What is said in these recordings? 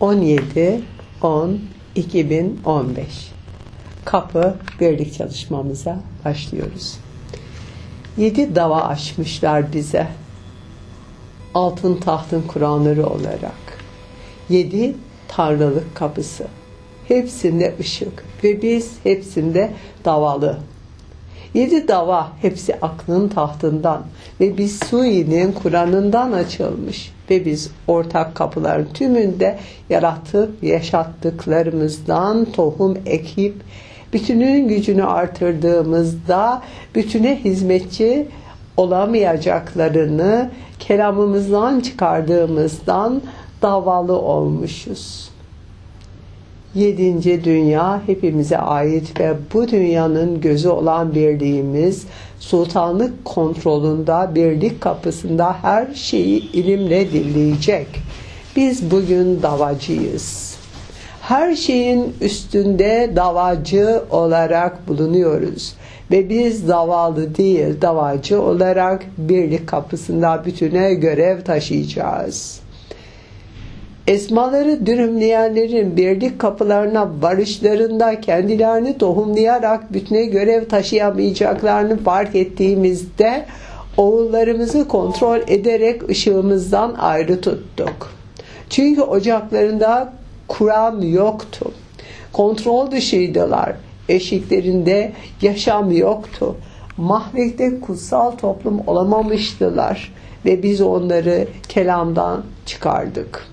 17 10 2015 Kapı birlik çalışmamıza başlıyoruz. Yedi dava açmışlar bize. Altın tahtın Kur'anları olarak. Yedi tanrılık kapısı. Hepsinde ışık ve biz hepsinde davalı. Yedi dava hepsi aklın tahtından ve biz Sui'nin Kur'an'ından açılmış ve biz ortak kapıların tümünde yaratıp yaşattıklarımızdan tohum ekip bütünün gücünü artırdığımızda bütüne hizmetçi olamayacaklarını kelamımızdan çıkardığımızdan davalı olmuşuz. Yedinci dünya hepimize ait ve bu dünyanın gözü olan birliğimiz sultanlık kontrolünde birlik kapısında her şeyi ilimle dinleyecek. Biz bugün davacıyız. Her şeyin üstünde davacı olarak bulunuyoruz. Ve biz davalı değil davacı olarak birlik kapısında bütüne görev taşıyacağız.'' Esmaları dürümleyenlerin birlik kapılarına varışlarında kendilerini tohumlayarak bütüne görev taşıyamayacaklarını fark ettiğimizde oğullarımızı kontrol ederek ışığımızdan ayrı tuttuk. Çünkü ocaklarında Kur'an yoktu. Kontrol dışıydılar. Eşiklerinde yaşam yoktu. Mahvekte kutsal toplum olamamıştılar ve biz onları kelamdan çıkardık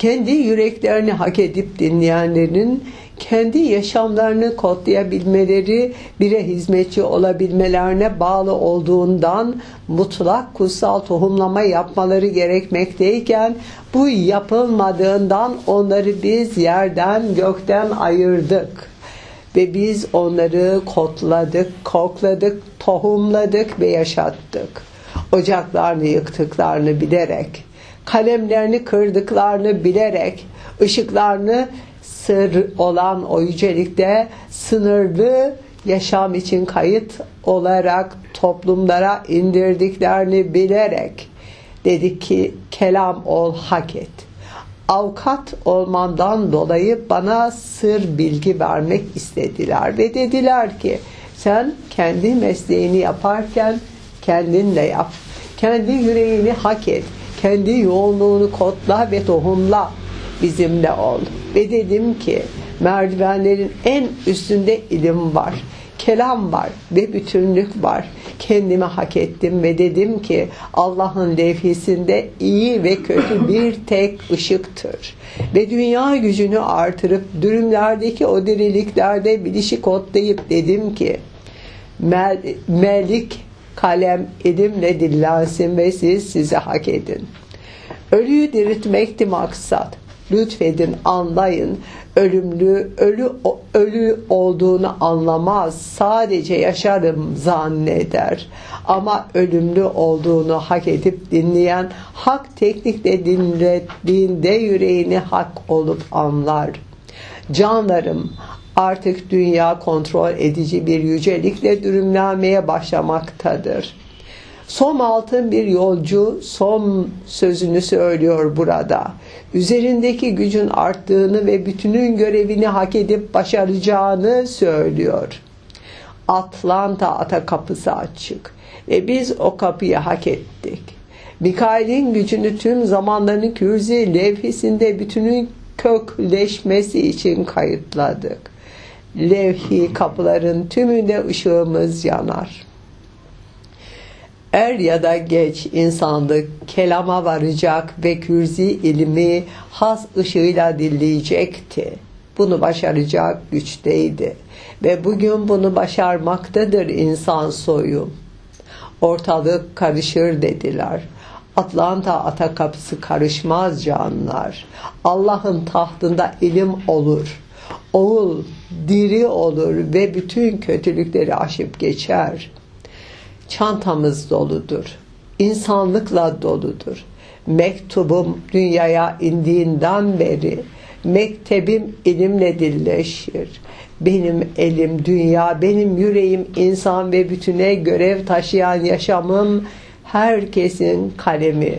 kendi yüreklerini hak edip dinleyenlerin kendi yaşamlarını kodlayabilmeleri, bire hizmetçi olabilmelerine bağlı olduğundan mutlak kutsal tohumlama yapmaları gerekmekteyken bu yapılmadığından onları biz yerden gökten ayırdık. Ve biz onları kodladık, kokladık, tohumladık ve yaşattık. Ocaklarını yıktıklarını bilerek kalemlerini kırdıklarını bilerek ışıklarını sır olan o yücelikte sınırlı yaşam için kayıt olarak toplumlara indirdiklerini bilerek dedik ki kelam ol hak et. Avukat olmandan dolayı bana sır bilgi vermek istediler ve dediler ki sen kendi mesleğini yaparken kendinle yap. Kendi yüreğini hak et kendi yoğunluğunu kodla ve tohumla bizimle ol. Ve dedim ki merdivenlerin en üstünde ilim var. Kelam var ve bütünlük var. Kendimi hak ettim ve dedim ki Allah'ın levhisinde iyi ve kötü bir tek ışıktır. Ve dünya gücünü artırıp dürümlerdeki o diriliklerde bilişi kodlayıp dedim ki Mel Melik kalem elimle dillensin ve siz sizi hak edin. Ölüyü diriltmekti maksat. Lütfedin, anlayın. Ölümlü, ölü, ölü olduğunu anlamaz. Sadece yaşarım zanneder. Ama ölümlü olduğunu hak edip dinleyen, hak teknikle dinlettiğinde yüreğini hak olup anlar. Canlarım, artık dünya kontrol edici bir yücelikle dürümlenmeye başlamaktadır. Son altın bir yolcu son sözünü söylüyor burada. Üzerindeki gücün arttığını ve bütünün görevini hak edip başaracağını söylüyor. Atlanta ata kapısı açık ve biz o kapıyı hak ettik. Mikail'in gücünü tüm zamanların kürzi levhisinde bütünün kökleşmesi için kayıtladık. Levhi kapıların tümünde ışığımız yanar. Er ya da geç insanlık kelama varacak ve kürzi ilmi has ışığıyla dinleyecekti. Bunu başaracak güçteydi. Ve bugün bunu başarmaktadır insan soyu. Ortalık karışır dediler. Atlanta ata kapısı karışmaz canlar. Allah'ın tahtında ilim olur. Oğul diri olur ve bütün kötülükleri aşıp geçer. Çantamız doludur. İnsanlıkla doludur. Mektubum dünyaya indiğinden beri mektebim ilimle dilleşir. Benim elim dünya, benim yüreğim insan ve bütüne görev taşıyan yaşamım herkesin kalemi.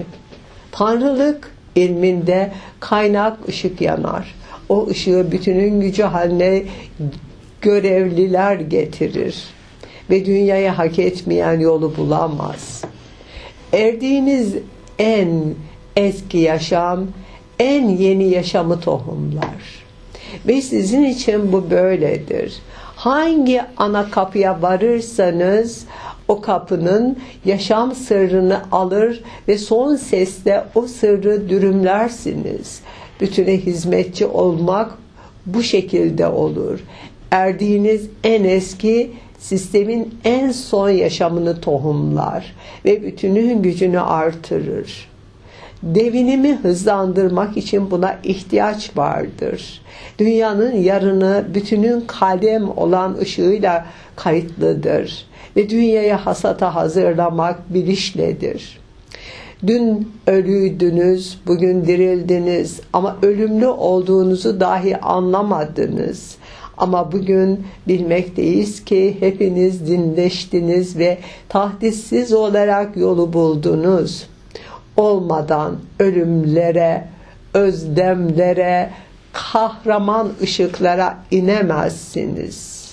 Tanrılık ilminde kaynak ışık yanar. O ışığı bütünün gücü haline görevliler getirir ve dünyayı hak etmeyen yolu bulamaz. Erdiğiniz en eski yaşam, en yeni yaşamı tohumlar. Ve sizin için bu böyledir. Hangi ana kapıya varırsanız o kapının yaşam sırrını alır ve son sesle o sırrı dürümlersiniz. Bütüne hizmetçi olmak bu şekilde olur. Erdiğiniz en eski sistemin en son yaşamını tohumlar ve bütünün gücünü artırır. Devinimi hızlandırmak için buna ihtiyaç vardır. Dünyanın yarını bütünün kalem olan ışığıyla kayıtlıdır ve dünyaya hasata hazırlamak bilişledir. Dün ölüydünüz, bugün dirildiniz ama ölümlü olduğunuzu dahi anlamadınız. Ama bugün bilmekteyiz ki hepiniz dinleştiniz ve tahdissiz olarak yolu buldunuz. Olmadan ölümlere, özlemlere, kahraman ışıklara inemezsiniz.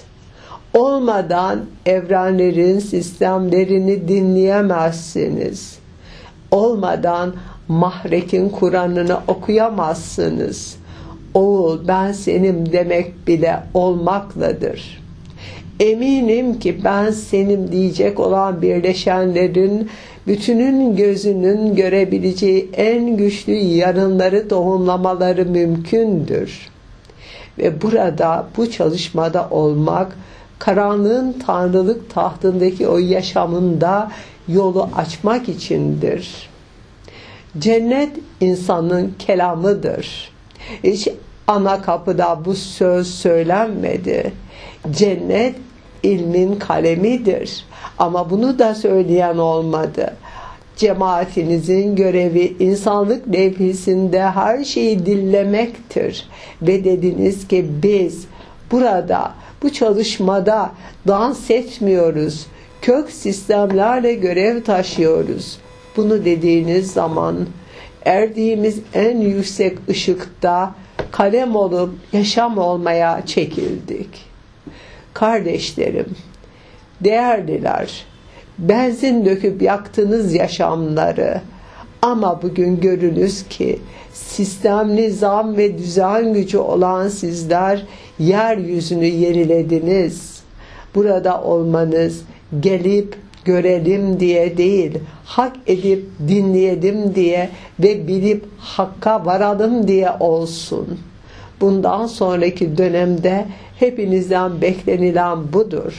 Olmadan evrenlerin sistemlerini dinleyemezsiniz. Olmadan mahrekin Kur'an'ını okuyamazsınız. Oğul ben senim demek bile olmakladır. Eminim ki ben senim diyecek olan birleşenlerin bütünün gözünün görebileceği en güçlü yarınları tohumlamaları mümkündür. Ve burada bu çalışmada olmak karanlığın tanrılık tahtındaki o yaşamında yolu açmak içindir. Cennet insanın kelamıdır. Hiç ana kapıda bu söz söylenmedi. Cennet ilmin kalemidir. Ama bunu da söyleyen olmadı. Cemaatinizin görevi insanlık levhisinde her şeyi dillemektir. Ve dediniz ki biz burada bu çalışmada dans etmiyoruz. Kök sistemlerle görev taşıyoruz. Bunu dediğiniz zaman erdiğimiz en yüksek ışıkta kalem olup yaşam olmaya çekildik. Kardeşlerim, değerliler, benzin döküp yaktınız yaşamları ama bugün görünüz ki sistem, nizam ve düzen gücü olan sizler yeryüzünü yenilediniz. Burada olmanız gelip görelim diye değil, hak edip dinleyelim diye ve bilip hakka varalım diye olsun. Bundan sonraki dönemde hepinizden beklenilen budur.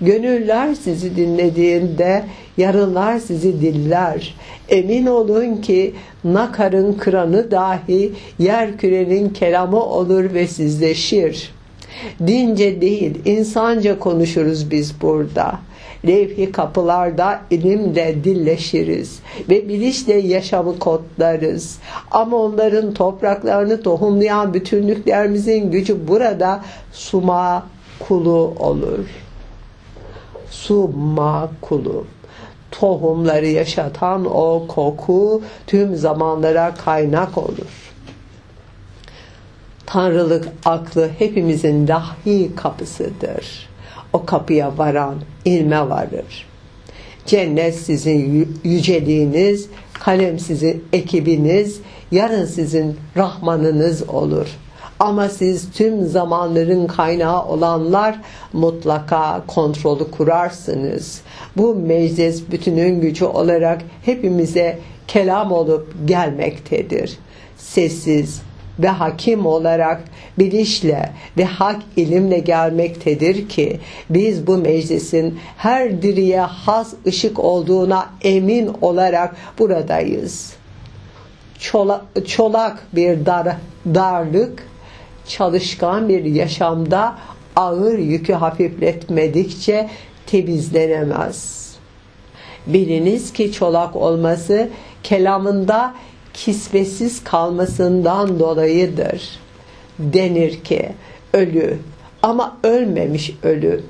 Gönüller sizi dinlediğinde yarınlar sizi diller. Emin olun ki nakarın kıranı dahi yer kürenin kelamı olur ve sizleşir. Dince değil, insanca konuşuruz biz burada levhi kapılarda ilimle dilleşiriz ve bilişle yaşamı kodlarız. Ama onların topraklarını tohumlayan bütünlüklerimizin gücü burada suma kulu olur. Suma kulu. Tohumları yaşatan o koku tüm zamanlara kaynak olur. Tanrılık aklı hepimizin dahi kapısıdır o kapıya varan ilme varır. Cennet sizin yüceliğiniz, kalem sizin ekibiniz, yarın sizin Rahmanınız olur. Ama siz tüm zamanların kaynağı olanlar mutlaka kontrolü kurarsınız. Bu meclis bütünün gücü olarak hepimize kelam olup gelmektedir. Sessiz, ve hakim olarak bilişle ve hak ilimle gelmektedir ki biz bu meclisin her diriye has ışık olduğuna emin olarak buradayız. Çolak, çolak bir dar, darlık, çalışkan bir yaşamda ağır yükü hafifletmedikçe temizlenemez. Biliniz ki çolak olması kelamında kisvesiz kalmasından dolayıdır. Denir ki ölü ama ölmemiş ölü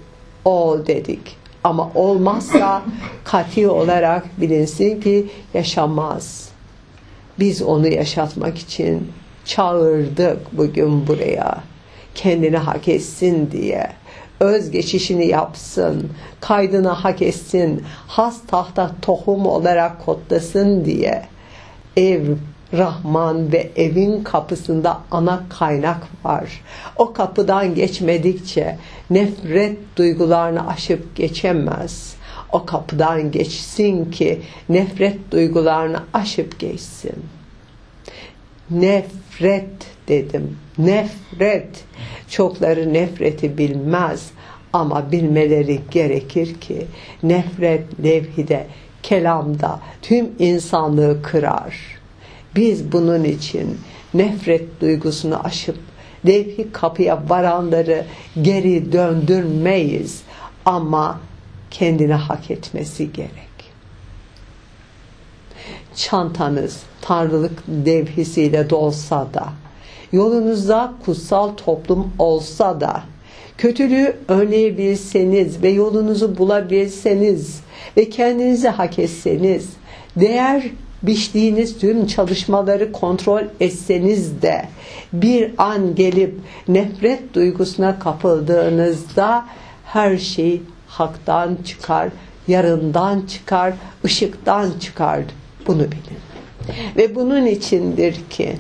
ol dedik. Ama olmazsa kati olarak bilinsin ki yaşamaz. Biz onu yaşatmak için çağırdık bugün buraya. Kendini hak etsin diye. Öz geçişini yapsın, kaydını hak etsin, has tahta tohum olarak kodlasın diye. Ev Rahman ve evin kapısında ana kaynak var. O kapıdan geçmedikçe nefret duygularını aşıp geçemez. O kapıdan geçsin ki nefret duygularını aşıp geçsin. Nefret dedim. Nefret. Çokları nefreti bilmez ama bilmeleri gerekir ki nefret levhide, kelamda tüm insanlığı kırar.'' Biz bunun için nefret duygusunu aşıp levhi kapıya varanları geri döndürmeyiz ama kendini hak etmesi gerek. Çantanız tanrılık levhisiyle dolsa da, yolunuzda kutsal toplum olsa da, kötülüğü önleyebilseniz ve yolunuzu bulabilseniz ve kendinizi hak etseniz, değer biçtiğiniz tüm çalışmaları kontrol etseniz de bir an gelip nefret duygusuna kapıldığınızda her şey haktan çıkar, yarından çıkar, ışıktan çıkar. Bunu bilin. Ve bunun içindir ki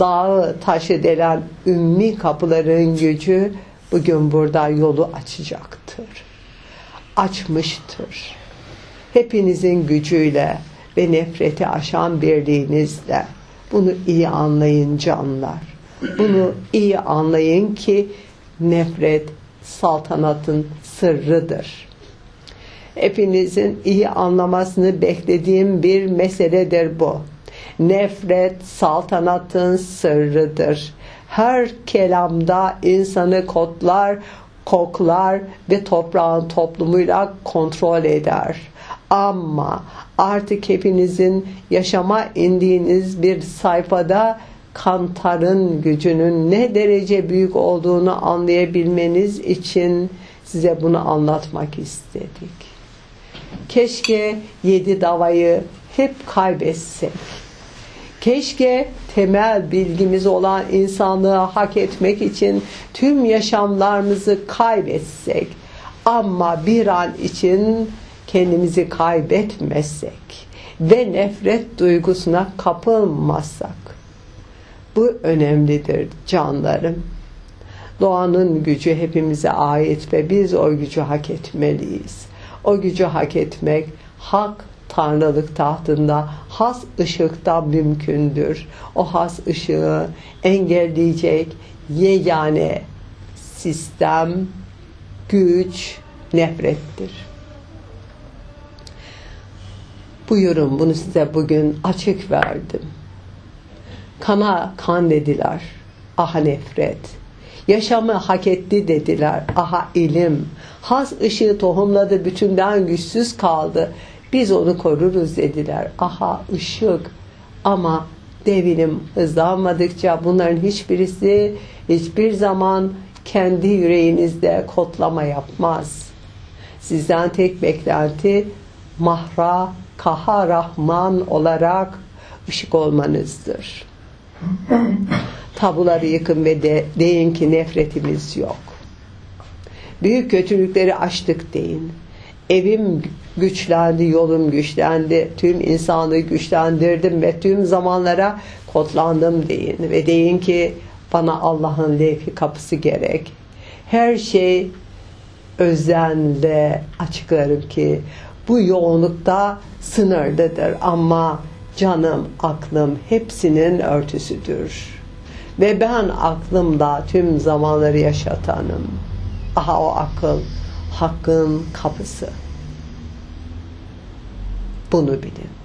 dağı taşı delen ümmi kapıların gücü bugün burada yolu açacaktır. Açmıştır. Hepinizin gücüyle ve nefreti aşan birliğinizle. Bunu iyi anlayın canlar. Bunu iyi anlayın ki nefret saltanatın sırrıdır. Hepinizin iyi anlamasını beklediğim bir meseledir bu. Nefret saltanatın sırrıdır. Her kelamda insanı kodlar, koklar ve toprağın toplumuyla kontrol eder. Ama artık hepinizin yaşama indiğiniz bir sayfada kantarın gücünün ne derece büyük olduğunu anlayabilmeniz için size bunu anlatmak istedik. Keşke yedi davayı hep kaybetsek. Keşke temel bilgimiz olan insanlığı hak etmek için tüm yaşamlarımızı kaybetsek. Ama bir an için kendimizi kaybetmezsek ve nefret duygusuna kapılmazsak bu önemlidir canlarım. Doğanın gücü hepimize ait ve biz o gücü hak etmeliyiz. O gücü hak etmek hak tanrılık tahtında has ışıkta mümkündür. O has ışığı engelleyecek yegane sistem, güç, nefrettir. Buyurun bunu size bugün açık verdim. Kana kan dediler. Aha nefret. Yaşamı hak etti dediler. Aha ilim. Haz ışığı tohumladı bütünden güçsüz kaldı. Biz onu koruruz dediler. Aha ışık. Ama devinim hızlanmadıkça bunların hiçbirisi hiçbir zaman kendi yüreğinizde kotlama yapmaz. Sizden tek beklenti mahra Kaha Rahman olarak ışık olmanızdır. Tabuları yıkın ve de, deyin ki nefretimiz yok. Büyük kötülükleri açtık deyin. Evim güçlendi, yolum güçlendi, tüm insanlığı güçlendirdim ve tüm zamanlara kodlandım deyin. Ve deyin ki bana Allah'ın levhi kapısı gerek. Her şey özenle açıklarım ki bu yoğunlukta sınırlıdır ama canım, aklım hepsinin örtüsüdür. Ve ben aklımda tüm zamanları yaşatanım. Aha o akıl, hakkın kapısı. Bunu bilin.